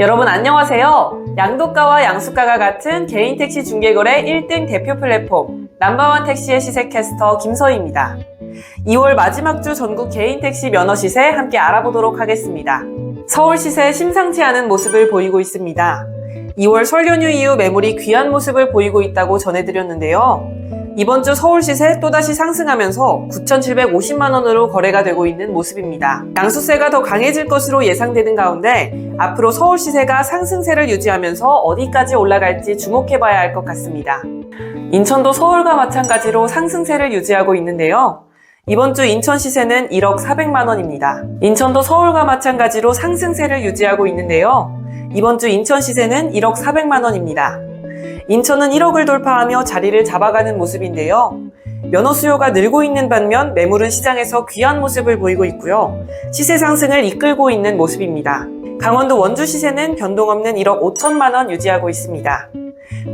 여러분 안녕하세요. 양도가와 양수가가 같은 개인 택시 중개거래 1등 대표 플랫폼 남바원 택시의 시세 캐스터 김서희입니다. 2월 마지막 주 전국 개인 택시 면허 시세 함께 알아보도록 하겠습니다. 서울 시세 심상치 않은 모습을 보이고 있습니다. 2월 설 연휴 이후 매물이 귀한 모습을 보이고 있다고 전해드렸는데요. 이번 주 서울 시세 또다시 상승하면서 9,750만 원으로 거래가 되고 있는 모습입니다. 양수세가 더 강해질 것으로 예상되는 가운데 앞으로 서울 시세가 상승세를 유지하면서 어디까지 올라갈지 주목해봐야 할 것 같습니다. 인천도 서울과 마찬가지로 상승세를 유지하고 있는데요. 이번 주 인천 시세는 1억 400만 원입니다. 인천도 서울과 마찬가지로 상승세를 유지하고 있는데요. 이번 주 인천 시세는 1억 400만 원입니다. 인천은 1억을 돌파하며 자리를 잡아가는 모습인데요. 면허 수요가 늘고 있는 반면 매물은 시장에서 귀한 모습을 보이고 있고요. 시세 상승을 이끌고 있는 모습입니다. 강원도 원주 시세는 변동 없는 1억 5천만 원 유지하고 있습니다.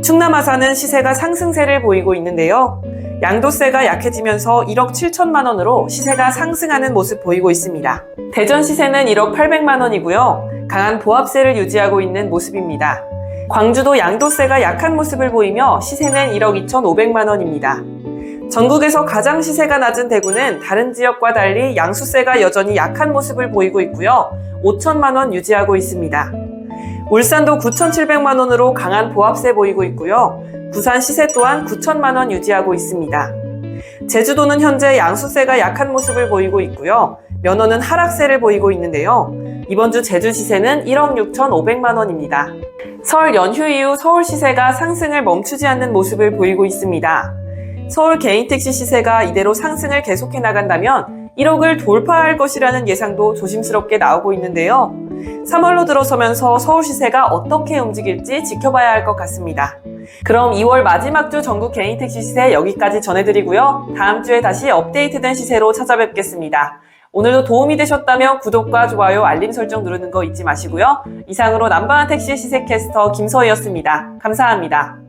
충남 아산은 시세가 상승세를 보이고 있는데요. 양도세가 약해지면서 1억 7천만 원으로 시세가 상승하는 모습 보이고 있습니다. 대전 시세는 1억 800만 원이고요. 강한 보합세를 유지하고 있는 모습입니다. 광주도 양도세가 약한 모습을 보이며 시세는 1억 2,500만 원입니다. 전국에서 가장 시세가 낮은 대구는 다른 지역과 달리 양수세가 여전히 약한 모습을 보이고 있고요. 5천만 원 유지하고 있습니다. 울산도 9,700만 원으로 강한 보합세 보이고 있고요. 부산 시세 또한 9천만 원 유지하고 있습니다. 제주도는 현재 양수세가 약한 모습을 보이고 있고요. 면허는 하락세를 보이고 있는데요. 이번 주 제주 시세는 1억 6,500만 원입니다. 설 연휴 이후 서울 시세가 상승을 멈추지 않는 모습을 보이고 있습니다. 서울 개인 택시 시세가 이대로 상승을 계속해 나간다면 1억을 돌파할 것이라는 예상도 조심스럽게 나오고 있는데요. 3월로 들어서면서 서울 시세가 어떻게 움직일지 지켜봐야 할 것 같습니다. 그럼 2월 마지막 주 전국 개인 택시 시세 여기까지 전해드리고요. 다음 주에 다시 업데이트된 시세로 찾아뵙겠습니다. 오늘도 도움이 되셨다면 구독과 좋아요, 알림 설정 누르는 거 잊지 마시고요. 이상으로 남바한 택시 시세 캐스터 김서희였습니다. 감사합니다.